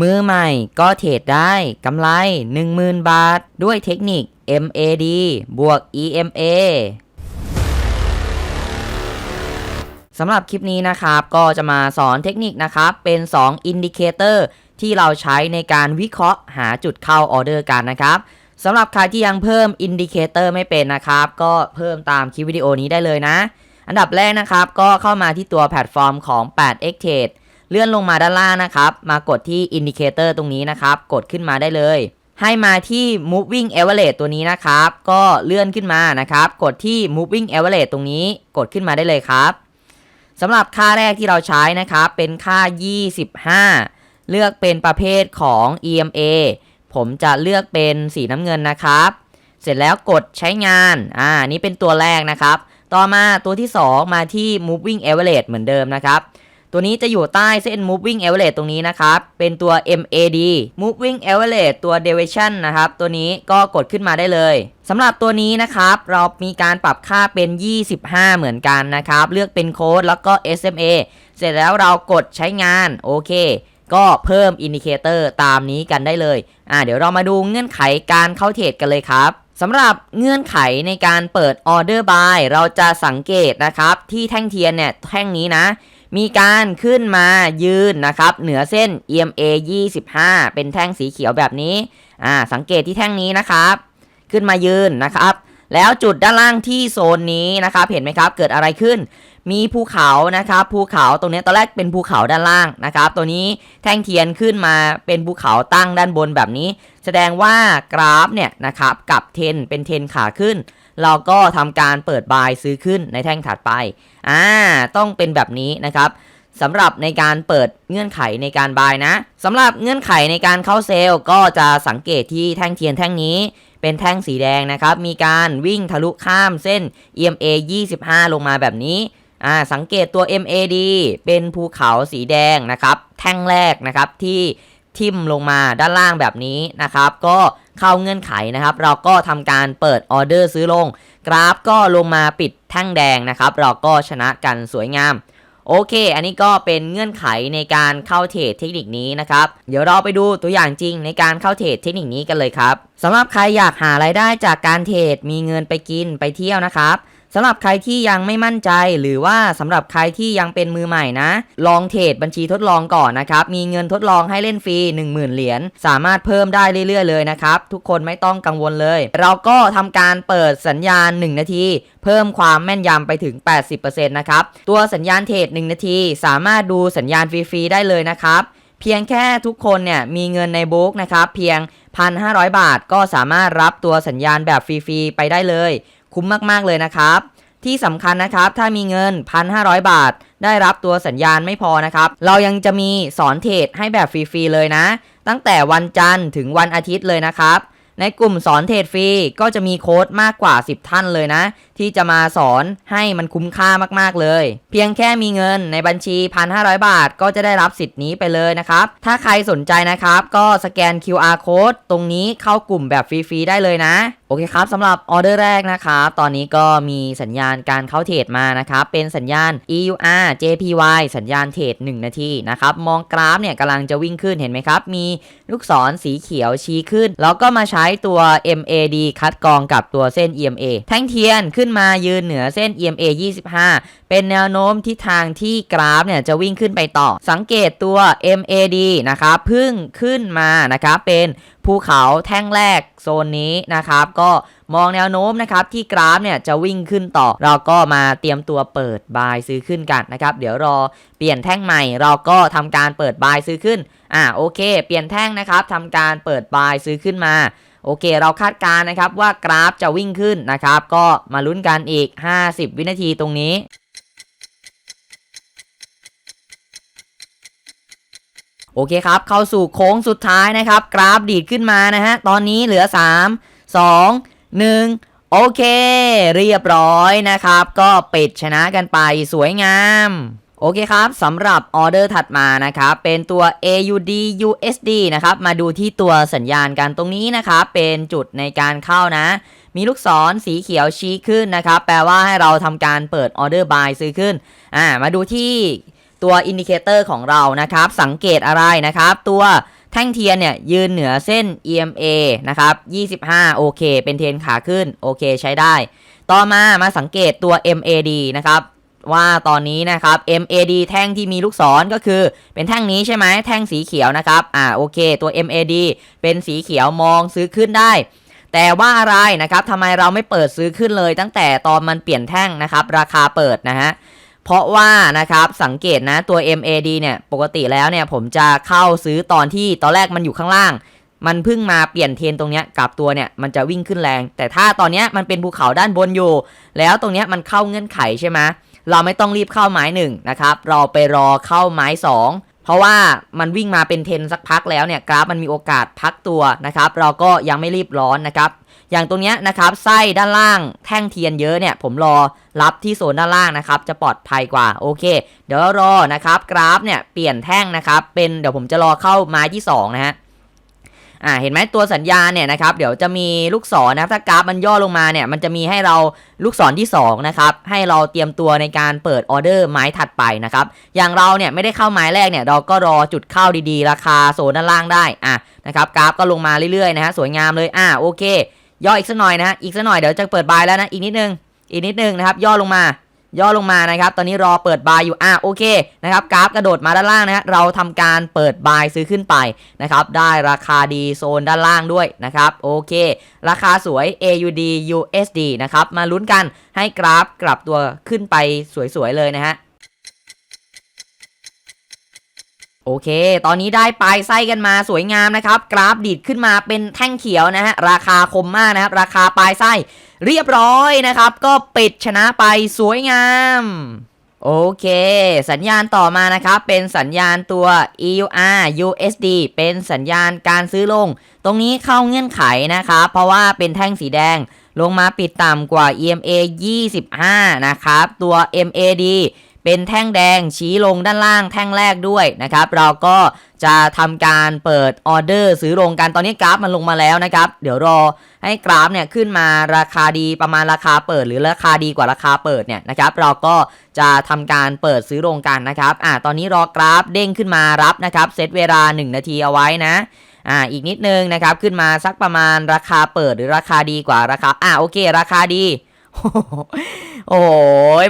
มือใหม่ก็เทรดได้กำไร 10,000 บาท ด้วยเทคนิค MAD บวก EMA สำหรับคลิปนี้นะครับก็จะมาสอนเทคนิคนะครับเป็น2อินดิเคเตอร์ที่เราใช้ในการวิเคราะห์หาจุดเข้าออเดอร์กันนะครับสำหรับใครที่ยังเพิ่มอินดิเคเตอร์ไม่เป็นนะครับ ก็เพิ่มตามคลิปวิดีโอนี้ได้เลยนะ อันดับแรกนะครับก็เข้ามาที่ตัวแพลตฟอร์มของ 8x Trade เลื่อนลงมาด้านล่างนะครับ มากดที่อินดิเคเตอร์ตรงนี้นะครับ กดขึ้นมาได้เลย ให้มาที่ moving average ตัวนี้นะครับ ก็เลื่อนขึ้นมานะครับ กดที่ moving average ตรงนี้ กดขึ้นมาได้เลยครับสำหรับค่าแรกที่เราใช้นะครับ เป็นค่า 25 เลือกเป็นประเภทของ EMA ผมจะเลือกเป็นสีน้ำเงินนะครับ เสร็จแล้วกดใช้งาน อ่า นี่เป็นตัวแรกนะครับ ต่อมาตัวที่ 2 มาที่ moving average เหมือนเดิมนะครับ ตัวนี้จะอยู่ใต้เส้น moving average ตรงนี้นะครับ เป็นตัว MAD moving average ตัว deviation นะครับ ตัวนี้ก็กดขึ้นมาได้เลยสำหรับตัวนี้นะครับ เรามีการปรับค่าเป็น 25 เหมือนกันนะครับ เลือกเป็นโค้ดแล้วก็ SMA เสร็จแล้วเรากดใช้งาน โอเค ก็เพิ่มอินดิเคเตอร์ตามนี้กันได้เลย อ่า เดี๋ยวเรามาดูเงื่อนไขการเข้าเทรดกันเลยครับสำหรับเงื่อนไขในการเปิดออเดอร์บายเราจะสังเกตนะครับ ที่แท่งเทียนเนี่ยแท่งนี้นะ มีการขึ้นมายืนนะครับเหนือเส้น EMA 25 เป็นแท่งสีเขียวแบบนี้อ่าสังเกตที่แท่งนี้นะครับ ขึ้นมายืนนะครับ แล้วจุดด้านล่างที่โซนนี้นะครับ เห็นไหมครับเกิดอะไรขึ้น มีภูเขานะครับ ภูเขาตรงนี้ตอนแรกเป็นภูเขาด้านล่างนะครับ ตัวนี้แท่งเทียนขึ้นมาเป็นภูเขาตั้งด้านบนแบบนี้ แสดงว่ากราฟเนี่ยนะครับกับเทนเป็นเทนขาขึ้น เราก็ทำการเปิดบายซื้อขึ้นในแท่งถัดไปอ่าต้องเป็นแบบนี้นะครับสำหรับในการเปิดเงื่อนไขในการบายนะสำหรับเงื่อนไขในการเข้าเซลล์ก็จะสังเกตที่แท่งเทียนแท่งนี้ เป็นแท่งสีแดงนะครับ มีการวิ่งทะลุข้ามเส้น EMA 25 ลงมาแบบนี้อ่าสังเกตตัว MAD เป็นภูเขาสีแดงนะครับ แท่งแรกนะครับที่ทิ่มลงมาด้านล่างแบบนี้นะครับ ก็ เข้าเงื่อนไขนะครับ เราก็ทำการเปิดออเดอร์ซื้อลง กราฟก็ลงมาปิดแท่งแดงนะครับ เราก็ชนะกันสวยงามโอเค อันนี้ก็เป็นเงื่อนไขในการเข้าเทรดเทคนิคนี้นะครับ เดี๋ยวเราไปดูตัวอย่างจริงในการเข้าเทรดเทคนิคนี้กันเลยครับสำหรับใครอยากหารายได้จากการเทรดมีเงินไปกินไปเที่ยวนะครับ สำหรับใครที่ยังไม่มั่นใจหรือว่าสำหรับใครที่ยังเป็นมือใหม่นะ ลองเทรดบัญชีทดลองก่อนนะครับ มีเงินทดลองให้เล่นฟรี 10,000 เหรียญสามารถเพิ่มได้เรื่อยๆเลยนะครับ ทุกคนไม่ต้องกังวลเลย เราก็ทำการเปิดสัญญาณ 1 นาที เพิ่มความแม่นยำไปถึง 80%นะครับตัวสัญญาณเทรด1นาที สามารถดูสัญญาณฟรีๆได้เลยนะครับเพียงแค่ทุกคนเนี่ยมีเงินในบุ๊กนะครับเพียง 1,500 บาทก็สามารถรับตัวสัญญาณแบบฟรี ๆ ไปได้เลย คุ้มมากๆเลยนะครับ ที่สำคัญนะครับถ้ามีเงิน 1,500 บาท ได้รับตัวสัญญาณไม่พอนะครับ เรายังจะมีสอนเทรดให้แบบฟรีๆเลยนะ ตั้งแต่วันจันทร์ถึงวันอาทิตย์เลยนะครับในกลุ่มสอนเทรดฟรีก็จะมีโค้ดมากกว่า 10 ท่านเลยนะ ที่จะมาสอนให้มันคุ้มค่ามากๆเลย เพียงแค่มีเงินในบัญชี 1,500 บาท ก็จะได้รับสิทธิ์นี้ไปเลยนะครับ ถ้าใครสนใจนะครับ ก็สแกน QR code ตรงนี้เข้ากลุ่มแบบฟรีๆได้เลยนะ โอเคครับสำหรับออเดอร์แรกนะครับ ตอนนี้ก็มีสัญญาณการเข้าเทรดมานะครับ เป็นสัญญาณ EUR JPY สัญญาณเทรด1นาทีนะครับ มองกราฟเนี่ยกำลังจะวิ่งขึ้นเห็นไหมครับ มีลูกศรสีเขียวชี้ขึ้น แล้วก็มาใช้ตัว MAD คัดกรองกับตัวเส้น EMA แท่งเทียนขึ้นมายืนเหนือเส้น EMA 25 เป็นแนวโน้มทิศทางที่กราฟเนี่ยจะวิ่งขึ้นไปต่อ สังเกตตัว MAD นะครับพึ่งขึ้นมานะครับเป็นภูเขาแท่งแรกโซนนี้นะครับก็มองแนวโน้มนะครับที่กราฟเนี่ยจะวิ่งขึ้นต่อ เราก็มาเตรียมตัวเปิดบายซื้อขึ้นกันนะครับ เดี๋ยวรอเปลี่ยนแท่งใหม่ เราก็ทำการเปิดบายซื้อขึ้น อ่าโอเค เปลี่ยนแท่งนะครับทำการเปิดบายซื้อขึ้นมาโอเค เราคาดการณ์นะครับว่ากราฟจะวิ่งขึ้นนะครับ ก็มาลุ้นกันอีก 50 วินาทีตรงนี้โอเคครับ เข้าสู่โค้งสุดท้ายนะครับ กราฟดีดขึ้นมานะฮะ ตอนนี้เหลือ 3 2 1 โอเค เรียบร้อยนะครับ ก็ปิดชนะกันไปสวยงามโอเคครับสำหรับออเดอร์ถัดมานะครับเป็นตัว AUD USD นะครับมาดูที่ตัวสัญญาณกันตรงนี้นะครับเป็นจุดในการเข้านะ มีลูกศรสีเขียวชี้ขึ้นนะครับแปลว่าให้เราทำการเปิดออเดอร์บายซื้อขึ้นอ่ามาดูที่ตัวอินดิเคเตอร์ของเรานะครับ สังเกตอะไรนะครับ ตัว แท่งเทียนเนี่ยยืนเหนือเส้น EMA นะครับ 25 โอเค เป็นเทรนขาขึ้น โอเค ใช้ได้ ต่อมามาสังเกตตัว MAD นะครับ ว่าตอนนี้นะครับ MAD แท่งที่มีลูกศรก็คือ เป็นแท่งนี้ใช่ไหม แท่งสีเขียวนะครับ อ่า โอเค ตัว MAD เป็นสีเขียวมองซื้อขึ้นได้ แต่ว่าอะไรนะครับทำไมเราไม่เปิดซื้อขึ้นเลย ตั้งแต่ตอนมันเปลี่ยนแท่งนะครับ ราคาเปิดนะฮะ เพราะว่านะครับสังเกตนะตัว MAD เนี่ยปกติแล้วเนี่ยผมจะเข้าซื้อตอนที่ตอนแรกมันอยู่ข้างล่าง มันเพิ่งมาเปลี่ยนเทนตรงเนี้ยกับตัวเนี่ยมันจะวิ่งขึ้นแรง แต่ถ้าตอนเนี้ยมันเป็นภูเขาด้านบนอยู่ แล้วตรงเนี้ยมันเข้าเงื่อนไขใช่ไหมเราไม่ต้องรีบเข้าไม้หนึ่งนะครับเราไปรอเข้าไม้สองเพราะว่ามันวิ่งมาเป็นเทนสักพักแล้วเนี่ยกราฟมันมีโอกาสพักตัวนะครับเราก็ยังไม่รีบร้อนนะครับ อย่างตรงเนี้ยนะครับไส้ด้านล่างแท่งเทียนเยอะเนี่ยผมรอรับที่โซนด้านล่างนะครับจะปลอดภัยกว่าโอเค เดี๋ยวรอนะครับกราฟเนี่ยเปลี่ยนแท่งนะครับเป็นเดี๋ยวผมจะรอเข้าไม้ที่สองนะฮะอ่าเห็นไหมตัวสัญญาเนี่ยนะครับเดี๋ยวจะมีลูกศรนะครับถ้ากราฟมันย่อลงมาเนี่ยมันจะมีให้เราลูกศรที่สองนะครับให้เราเตรียมตัวในการเปิดออเดอร์ไม้ถัดไปนะครับอย่างเราเนี่ยไม่ได้เข้าไม้แรกเนี่ยเราก็รอจุดเข้าดีๆ ราคาโซนด้านล่างได้อะนะครับกราฟก็ลงมาเรื่อยๆนะฮะสวยงามเลยอ่าโอเค ย่ออีกสักหน่อยนะฮะอีกสักหน่อยเดี๋ยวจะเปิดบายแล้วนะ อีกนิดนึง อีกนิดนึงนะครับ ย่อลงมา ย่อลงมานะครับ ตอนนี้รอเปิดบายอยู่ อะโอเคนะครับ กราฟกระโดดมาด้านล่างนะฮะ เราทำการเปิดบายซื้อขึ้นไปนะครับ ได้ราคาดีโซนด้านล่างด้วยนะครับ โอเค ราคาสวย AUD USD นะครับ มาลุ้นกันให้กราฟกลับตัวขึ้นไปสวยๆเลยนะฮะ โอเค ตอนนี้ได้ปลายไส้กันมาสวยงามนะครับ กราฟดีดขึ้นมาเป็นแท่งเขียวนะฮะ ราคาคมมากนะครับ ราคาปลายไส้เรียบร้อยนะครับ ก็ปิดชนะไปสวยงาม โอเค สัญญาณต่อมานะครับ เป็นสัญญาณตัว EUR USD เป็นสัญญาณการซื้อลง ตรงนี้เข้าเงื่อนไขนะครับ เพราะว่าเป็นแท่งสีแดง ลงมาปิดต่ำกว่า EMA 25 นะครับ ตัว MAD เป็นแท่งแดงชี้ลงด้านล่างแท่งแรกด้วยนะครับ เราก็จะทำการเปิดออเดอร์ซื้อลงกันตอนนี้กราฟมันลงมาแล้วนะครับ เดี๋ยวรอให้กราฟเนี่ยขึ้นมาราคาดีประมาณราคาเปิด หรือราคาดีกว่าราคาเปิดเนี่ยนะครับ เราก็จะทำการเปิดซื้อลงกันนะครับอ่าตอนนี้รอกราฟเด้งขึ้นมารับนะครับเซตเวลา 1 นาทีเอาไว้นะอ่าอีกนิดนึงนะครับขึ้นมาสักประมาณราคาเปิดหรือราคาดีกว่าราคาอ่าโอเค ราคาดี โอ้โห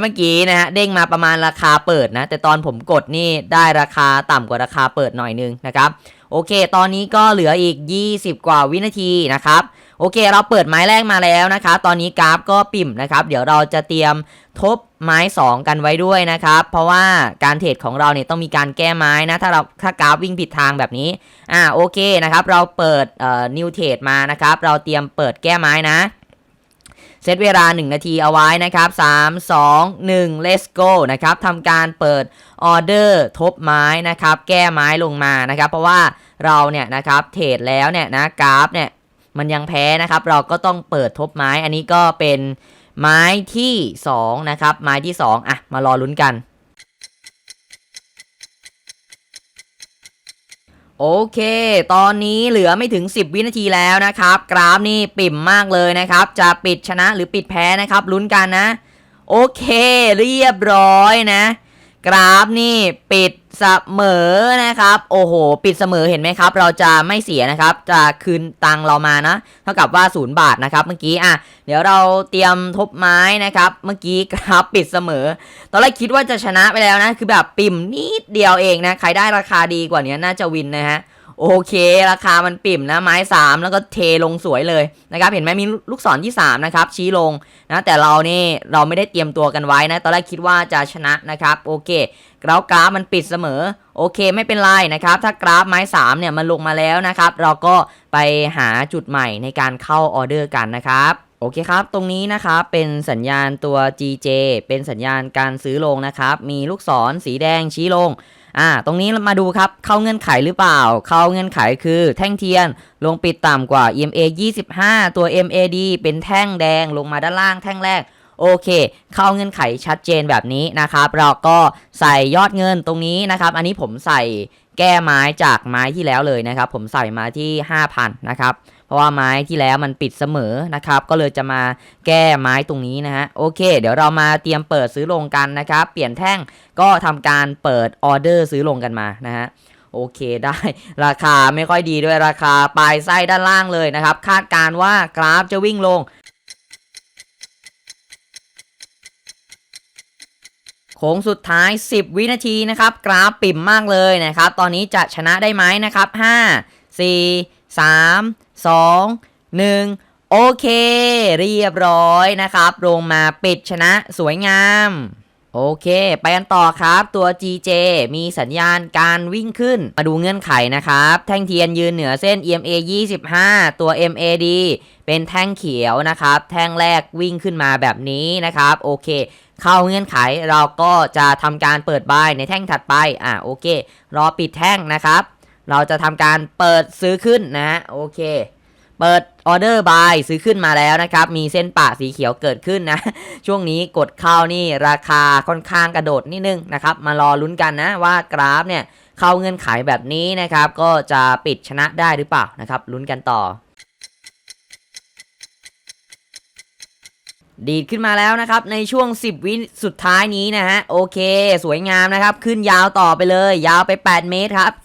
เมื่อกี้นะฮะเด้งมาประมาณราคาเปิดนะ แต่ตอนผมกดนี่ได้ราคาต่ำกว่าราคาเปิดหน่อยนึงนะครับโอเค ตอนนี้ก็เหลืออีก 20 กว่าวินาทีนะครับโอเค เราเปิดไม้แรกมาแล้วนะคะตอนนี้กราฟก็ปิ่มนะครับ เดี๋ยวเราจะเตรียมทบไม้ 2 กันไว้ด้วยนะครับ เพราะว่าการเทรดของเราเนี่ยต้องมีการแก้ไม้นะ ถ้าเราถ้ากราฟวิ่งผิดทางแบบนี้ อ่าโอเคนะครับ เราเปิดเอ่อนิวเทรดมานะครับ เราเตรียมเปิดแก้ไม้นะ เซตเวลา 1 นาทีเอาไว้นะครับ 3 2 1 let's go นะครับทำการเปิดออเดอร์ทบไม้นะครับ แก้ไม้ลงมานะครับ เพราะว่าเราเนี่ยนะครับเทรดแล้วเนี่ยนะกราฟเนี่ยมันยังแพ้นะครับ เราก็ต้องเปิดทบไม้ อันนี้ก็เป็นไม้ที่ 2 นะครับ ไม้ที่ 2 อะ มารอลุ้นกัน โอเค ตอนนี้เหลือไม่ถึง 10 วินาทีแล้วนะครับ กราฟนี่ปิ่มมากเลยนะครับ จะปิดชนะหรือปิดแพ้นะครับลุ้นกันนะ โอเค เรียบร้อยนะ กราฟนี่ปิด เสมอนะครับ โอ้โห ปิดเสมอเห็นไหมครับ เราจะไม่เสียนะครับ จะคืนตังเรามานะ เท่ากับว่า 0 บาทนะครับ เมื่อกี้อะ เดี๋ยวเราเตรียมทบไม้นะครับ เมื่อกี้กราฟปิดเสมอ ตอนแรกคิดว่าจะชนะไปแล้วนะ คือแบบปิ่มนิดเดียวเองนะ ใครได้ราคาดีกว่านี้น่าจะวินนะฮะ โอเค ราคามันปิ่มนะไม้ 3 แล้วก็เทลงสวยเลยนะครับเห็นไหมมีลูกศรที่ 3 นะครับ ชี้ลงนะแต่เรานี่เราไม่ได้เตรียมตัวกันไว้นะ ตอนแรกคิดว่าจะชนะนะครับ โอเคแล้วกราฟมันปิดเสมอ โอเคไม่เป็นไรนะครับ ถ้ากราฟไม้3เนี่ยมันลงมาแล้วนะครับ เราก็ไปหาจุดใหม่ในการเข้าออเดอร์กันนะครับโอเคครับ ตรงนี้นะครับเป็นสัญญาณตัว GJ เป็นสัญญาณการซื้อลงนะครับ มีลูกศรสีแดงชี้ลง อ่า ตรงนี้มาดูครับ เข้าเงื่อนไขหรือเปล่า เข้าเงื่อนไขคือแท่งเทียนลงปิดต่ำกว่า EMA 25 ตัว MAD เป็นแท่งแดงลงมาด้านล่างแท่งแรก โอเค เข้าเงื่อนไขชัดเจนแบบนี้นะครับ เราก็ใส่ยอดเงินตรงนี้นะครับ อันนี้ผมใส่แก้ไม้จากไม้ที่แล้วเลยนะครับ ผมใส่มาที่ 5,000 นะครับ เพราะว่าไม้ที่แล้วมันปิดเสมอนะครับ ก็เลยจะมาแก้ไม้ตรงนี้นะฮะโอเค เดี๋ยวเรามาเตรียมเปิดซื้อลงกันนะครับ เปลี่ยนแท่งก็ทำการเปิดออเดอร์ซื้อลงกันมานะฮะโอเคได้ราคาไม่ค่อยดีด้วยราคาปลายไส้ด้านล่างเลยนะครับ คาดการณ์ว่ากราฟจะวิ่งลงโค้งสุดท้าย 10 วินาทีนะครับ กราฟปิ่มมากเลยนะครับ ตอนนี้จะชนะได้ไหมนะครับ 5 4 3 2 1 โอเค เรียบร้อยนะครับ ลงมาปิดชนะสวยงาม โอเค ไปกันต่อครับตัว GJ มีสัญญาณการวิ่งขึ้น มาดูเงื่อนไขนะครับ แท่งเทียนยืนเหนือเส้น EMA 25 ตัว MAD เป็นแท่งเขียวนะครับ แท่งแรกวิ่งขึ้นมาแบบนี้นะครับ โอเคเข้าเงื่อนไขเราก็จะทำการเปิดบายในแท่งถัดไป อะโอเค รอปิดแท่งนะครับ เราจะทำการเปิดซื้อขึ้นนะโอเค เปิดออเดอร์บายซื้อขึ้นมาแล้วนะครับ มีเส้นปะสีเขียวเกิดขึ้นนะ ช่วงนี้กดเข้านี่ราคาค่อนข้างกระโดดนิดนึงนะครับ มารอลุ้นกันนะว่ากราฟเนี่ยเข้าเงื่อนไขแบบนี้นะครับ ก็จะปิดชนะได้หรือเปล่านะครับลุ้นกันต่อ ดีดขึ้นมาแล้วนะครับในช่วง 10 วิสุดท้ายนี้นะฮะโอเค สวยงามนะครับ ขึ้นยาวต่อไปเลย ยาวไป 8 เมตรครับ 2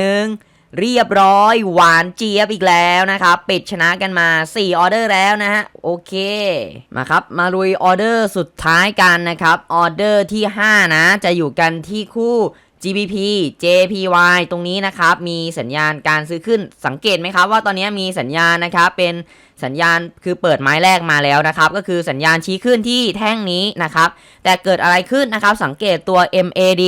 1 เรียบร้อย หวานเจี๊ยบอีกแล้วนะครับ ปิดชนะกันมา 4 ออเดอร์แล้วนะฮะโอเค มาครับ มาลุยออเดอร์สุดท้ายกันนะครับ ออเดอร์ที่ 5 นะ จะอยู่กันที่คู่ GBP JPY ตรงนี้นะครับมีสัญญาณการซื้อขึ้นสังเกตไหมครับว่าตอนนี้มีสัญญาณนะครับเป็นสัญญาณคือเปิดไม้แรกมาแล้วนะครับก็คือสัญญาณชี้ขึ้นที่แท่งนี้นะครับแต่เกิดอะไรขึ้นนะครับสังเกตตัว MAD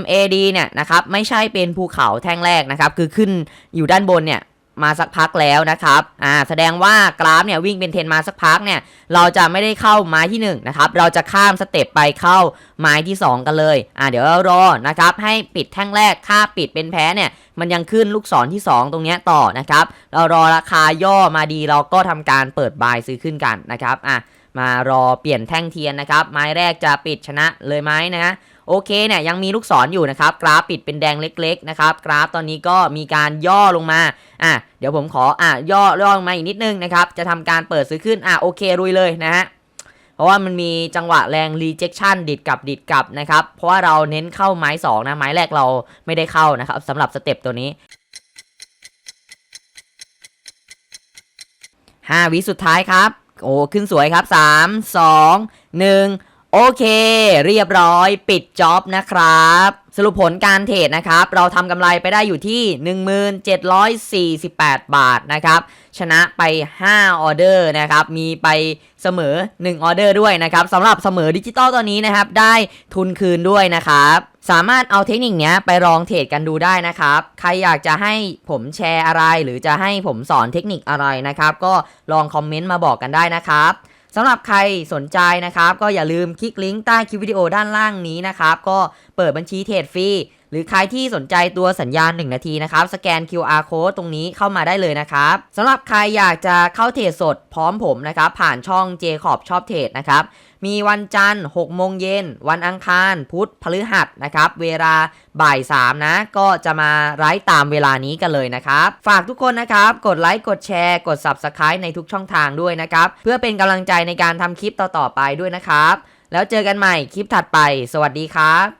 MAD เนี่ยนะครับไม่ใช่เป็นภูเขาแท่งแรกนะครับคือขึ้นอยู่ด้านบนเนี่ย มาสักพักแล้วนะครับ อ่า แสดงว่ากราฟเนี่ยวิ่งเป็นเทรนมาสักพักเนี่ย เราจะไม่ได้เข้าไม้ที่1นะครับ เราจะข้ามสเต็ปไปเข้าไม้ที่ 2 กันเลย อ่า เดี๋ยวรอนะครับ ให้ปิดแท่งแรก ค่าปิดเป็นแพ้เนี่ย มันยังขึ้นลูกศรที่ 2 ตรงเนี้ยต่อนะครับ เรารอราคาย่อมาดี เราก็ทำการเปิดบายซื้อขึ้นกันนะครับ อะ มารอเปลี่ยนแท่งเทียนนะครับ ไม้แรกจะปิดชนะเลยไหมนะฮะ โอเคเนี่ยยังมีลูกศรอยู่นะครับกราฟปิดเป็นแดงเล็กๆนะครับกราฟตอนนี้ก็มีการย่อลงมาอะเดี๋ยวผมขออะย่อย่อลงมาอีกนิดนึงนะครับจะทำการเปิดซื้อขึ้นอะโอเครุยเลยนะฮะเพราะว่ามันมีจังหวะแรง rejection ดิดกลับดิดกลับนะครับเพราะว่าเราเน้นเข้าไม้2นะไม้แรกเราไม่ได้เข้านะครับสำหรับสเต็ปตัวนี้5วิสุดท้ายครับ โอ้ ขึ้นสวยครับ 3 2 1 โอเคเรียบร้อยปิดจ็อบนะครับ สรุปผลการเทรดนะครับ เราทำกำไรไปได้อยู่ที่ 1748 บาทนะครับ ชนะไป 5 ออเดอร์นะครับ มีไปเสมอ 1 ออเดอร์ด้วยนะครับสำหรับเสมอดิจิตอลตอนนี้นะครับ ได้ทุนคืนด้วยนะครับ สามารถเอาเทคนิคนี้ไปลองเทรดกันดูได้นะครับ ใครอยากจะให้ผมแชร์อะไร หรือจะให้ผมสอนเทคนิคอะไรนะครับ ก็ลองคอมเมนต์มาบอกกันได้นะครับ สำหรับใครสนใจนะครับ ก็อย่าลืมคลิกลิงก์ใต้คลิปวิดีโอด้านล่างนี้นะครับ ก็เปิดบัญชีเทรดฟรี หรือใครที่สนใจตัวสัญญาณ 1 นาทีนะครับสแกน QR code ตรงนี้เข้ามาได้เลยนะครับสำหรับใครอยากจะเข้าเทรดสดพร้อมผมนะครับผ่านช่อง j c o b ชอบเทรดนะครับมีวันจันทร์6โมงเย็น วันอังคาร พุธพฤหัสนะครับ เวลาบ่าย 3 นะ ก็จะมาไลฟ์ตามเวลานี้กันเลยนะครับ ฝากทุกคนนะครับ กดไลค์ กดแชร์ กด Subscribe ในทุกช่องทางด้วยนะครับ เพื่อเป็นกำลังใจในการทำคลิปต่อ ๆ ไปด้วยนะครับ แล้วเจอกันใหม่คลิปถัดไป สวัสดีครับ